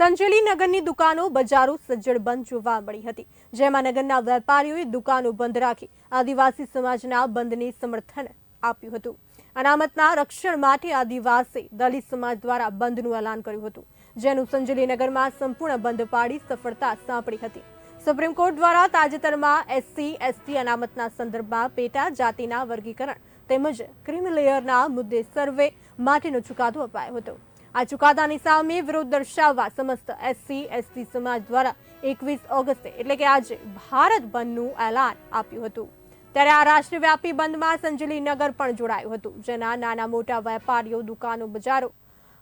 સંજેલી નગરની દુકાનો બજારો સજ્જડ બંધ જોવા મળી હતી. જેમાં નગરના વેપારીઓએ દુકાનો બંધ રાખી આદિવાસી સમાજના બંધને સમર્થન આપ્યું હતું. અનામતના રક્ષણ માટે આદિવાસી દલિત સમાજ દ્વારા બંધનું એલાન કર્યું હતું, જેનું સંજેલી નગરમાં સંપૂર્ણ બંધ પાડી સફળતા સાંપડી હતી. સુપ્રીમ કોર્ટ દ્વારા તાજેતરમાં એસસી, એસટી અનામતના સંદર્ભમાં પેટા જાતિના વર્ગીકરણ તેમજ ક્રિમિલેયરના મુદ્દે સર્વે માટેનો ચુકાદો અપાયો હતો. આ ચુકાદાની સામે વિરોધ દર્શાવવા સમસ્ત એસસી, એસટી સમાજ દ્વારા એકવીસ ઓગસ્ટે, એટલે કે આજે ભારત બંધનું એલાન આપ્યું હતું. ત્યારે આ રાષ્ટ્રવ્યાપી બંધમાં સંજલી નગર પણ જોડાયું હતું, જેના નાના મોટા વેપારીઓ, દુકાનો, બજારો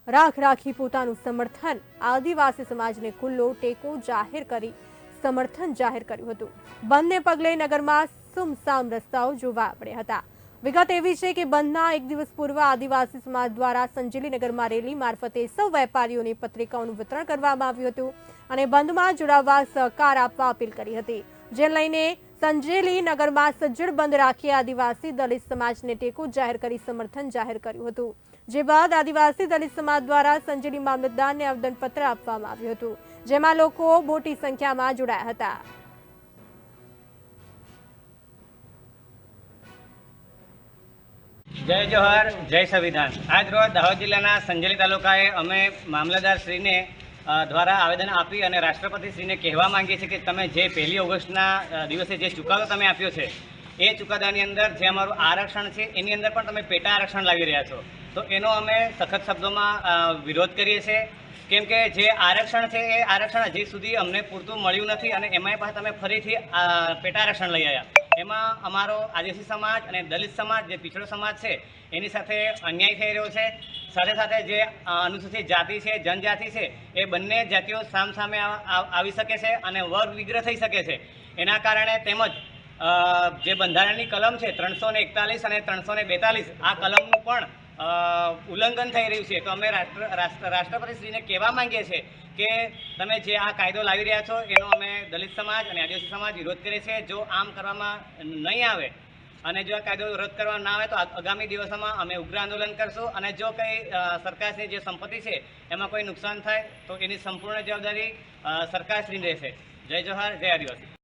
રાખ રાખી પોતાનું સમર્થન આદિવાસી સમાજને ખુલ્લો ટેકો જાહેર કરી સમર્થન જાહેર કર્યું હતું. બંધને પગલે નગરમાં સુમસામ રસ્તાઓ જોવા મળ્યા હતા. વિગત એવી છે કે બંધના એક દિવસ પૂર્વ આદિવાસી સમાજ દ્વારા સંજેલી નગરમાં રેલી મારફતે સૌ વેપારીઓને પત્રિકાઓનું વિતરણ કરવામાં આવ્યું હતું અને બંધમાં જોડાવવા સહકાર આપવા અપીલ કરી હતી. જે લઈને સંજેલી નગરમાં સજ્જડ બંધ રાખી આદિવાસી દલિત સમાજને ટેકો જાહેર કરી સમર્થન જાહેર કર્યું હતું. જે બાદ આદિવાસી દલિત સમાજ દ્વારા સંજેલી મામલતદારને આવેદનપત્ર આપવામાં આવ્યું હતું, જેમાં લોકો મોટી સંખ્યામાં જોડાયા હતા. જય જોહર, જય સંવિધાન. આજ રોજ દાહોદ જિલ્લાના સંજેલી તાલુકાએ અમે મામલતદાર શ્રીને દ્વારા આવેદન આપી અને રાષ્ટ્રપતિ શ્રીને કહેવા માંગીએ છીએ કે તમે જે પહેલી ઓગસ્ટના દિવસે જે ચુકાદો તમે આપ્યો છે, એ ચુકાદાની અંદર જે અમારું આરક્ષણ છે, એની અંદર પણ તમે પેટા આરક્ષણ લાવી રહ્યા છો. તો એનો અમે સખત શબ્દોમાં વિરોધ કરીએ છીએ. કેમ કે જે આરક્ષણ છે, એ આરક્ષણ હજી સુધી અમને પૂરતું મળ્યું નથી અને એમાંય પાસે તમે ફરીથી પેટા આરક્ષણ લઈ આવ્યા. એમાં અમારો આદિવાસી સમાજ અને દલિત સમાજ, જે પિછડો સમાજ છે, એની સાથે અન્યાય થઈ રહ્યો છે. સાથે સાથે જે અનુસૂચિત જાતિ છે, જનજાતિ છે, એ બંને જાતિઓ સામ સામે આવ- શકે છે અને વર્ગ વિગ્રહ થઈ શકે છે. એના કારણે તેમજ જે બંધારણની કલમ છે, ત્રણસો એકતાલીસ અને ત્રણસો બેતાલીસ, આ કલમનું પણ ઉલ્લંઘન થઈ રહ્યું છે. તો અમે રાષ્ટ્ર રાષ્ટ્ર રાષ્ટ્રપતિશ્રીને કહેવા માંગીએ છીએ કે તમે જે આ કાયદો લાવી રહ્યા છો એનો અમે દલિત સમાજ અને આદિવાસી સમાજ વિરોધ કરીએ છીએ. જો આમ કરવામાં નહીં આવે અને જો આ કાયદો રદ કરવામાં ના આવે તો આગામી દિવસોમાં અમે ઉગ્ર આંદોલન કરશું. અને જો કંઈ સરકારની જે સંપત્તિ છે એમાં કોઈ નુકસાન થાય તો એની સંપૂર્ણ જવાબદારી અ, સરકારશ્રીની રહેશે. જય જોહાર જય આદિવાસી.